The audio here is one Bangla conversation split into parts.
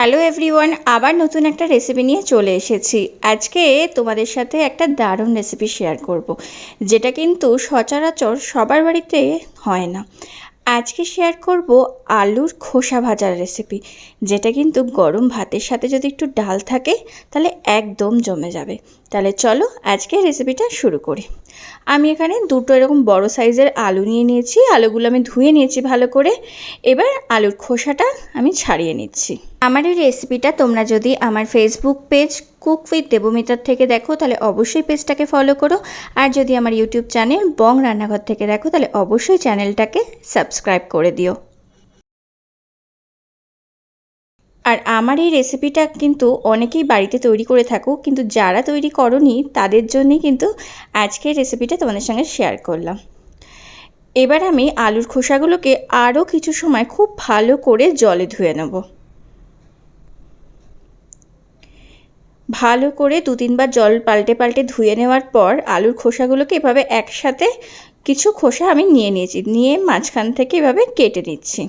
হ্যালো এভরিওয়ান, আবার নতুন একটা রেসিপি নিয়ে চলে এসেছি। আজকে তোমাদের সাথে একটা দারুণ রেসিপি শেয়ার করব। যেটা কিন্তু সচরাচর সবার বাড়িতে হয় না। আজকে শেয়ার করব আলুর খোসা ভাজার রেসিপি যেটা কিন্তু গরম ভাতের সাথে যদি একটু ডাল থাকে, তাহলে একদম জমে যাবে। তাহলে চলো আজকে রেসিপিটা শুরু করি। আমি এখানে দুটো এরকম বড় সাইজের আলু নিয়ে নিয়েছি, আলুগুলো আমি ধুয়ে নিয়েছি ভালো করে। এবার আলুর খোসাটা আমি ছাড়িয়ে নিচ্ছি। আমার এই রেসিপিটা তোমরা যদি আমার ফেসবুক পেজ কুক উইথ দেবমিতার থেকে দেখো, তাহলে অবশ্যই পেজটাকে ফলো করো। আর যদি আমার ইউটিউব চ্যানেল বং রান্নাঘর থেকে দেখো, তাহলে অবশ্যই চ্যানেলটাকে সাবস্ক্রাইব করে দিও। আর আমার এই রেসিপিটা কিন্তু অনেকেই বাড়িতে তৈরি করে থাকো, কিন্তু যারা তৈরি করনি, তাদের জন্যই কিন্তু আজকের রেসিপিটা তোমাদের সঙ্গে শেয়ার করলাম। এবার আমি আলুর খোসাগুলোকে আরও কিছু সময় খুব ভালো করে জলে ধুয়ে নেব। ভালো করে দু তিনবার জল পাল্টে পাল্টে ধুয়ে নেওয়ার পর আলুর খোসাগুলোকে এভাবে একসাথে কিছু খোসা আমি নিয়ে নিয়েছি, নিয়ে মাঝখান থেকে এভাবে কেটে নিচ্ছি।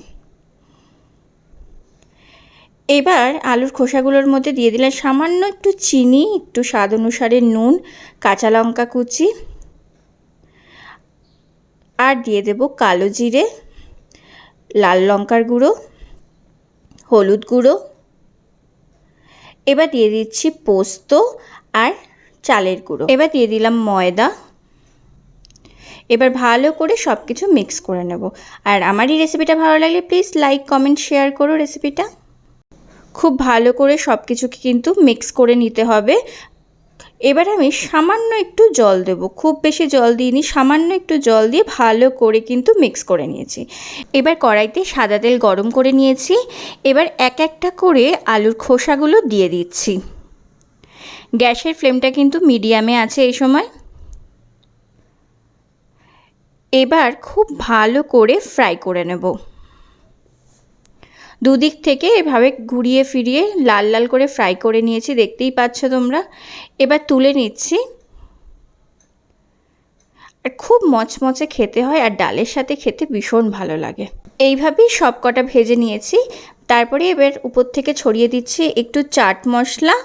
এবার আলুর খোসাগুলোর মধ্যে দিয়ে দিলাম সামান্য একটু চিনি, একটু স্বাদ অনুসারে নুন, কাঁচা লঙ্কা কুচি আর দিয়ে দেব কালো জিরে, লাল লঙ্কার গুঁড়ো, হলুদ গুঁড়ো এবার দিয়ে দিচ্ছি পোস্ত আর চালের গুঁড়ো। এবার দিয়ে দিলাম ময়দা। এবার ভালো করে সব কিছু মিক্স করে নেব। আর আমার এই রেসিপিটা ভালো লাগলে প্লিজ লাইক কমেন্ট শেয়ার করো রেসিপিটা খুব ভালো করে সব কিছুকে কিন্তু মিক্স করে নিতে হবে। এবার আমি সামান্য একটু জল দেব। খুব বেশি জল দিইনি, সামান্য একটু জল দিয়ে ভালো করে কিন্তু মিক্স করে নিয়েছি। এবার কড়াইতে সাদা তেল গরম করে নিয়েছি। এবার এক একটা করে আলুর খোসাগুলো দিয়ে দিচ্ছি। গ্যাসের ফ্লেমটা কিন্তু মিডিয়ামে আছে এই সময়। এবার খুব ভালো করে ফ্রাই করে নেব। দুদিক থেকে এভাবে ঘুরিয়ে ফিরিয়ে লাল লাল করে ফ্রাই করে নিয়েছি, দেখতেই পাচ্ছ তোমরা। এবার তুলে নিচ্ছি। আর খুব মচমচে খেতে হয় আর ডালের সাথে খেতে ভীষণ ভালো লাগে। এইভাবেই সব কটা ভেজে নিয়েছি। তারপরে এবার উপর থেকে ছড়িয়ে দিচ্ছি একটু চাট মশলা।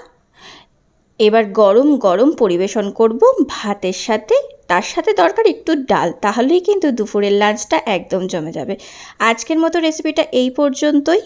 এবার গরম গরম পরিবেশন করব ভাতের সাথে। তার সাথে দরকার একটু ডাল, তাহলেই কিন্তু দুপুরের লাঞ্চটা একদম জমে যাবে। আজকের মতো রেসিপিটা এই পর্যন্তই।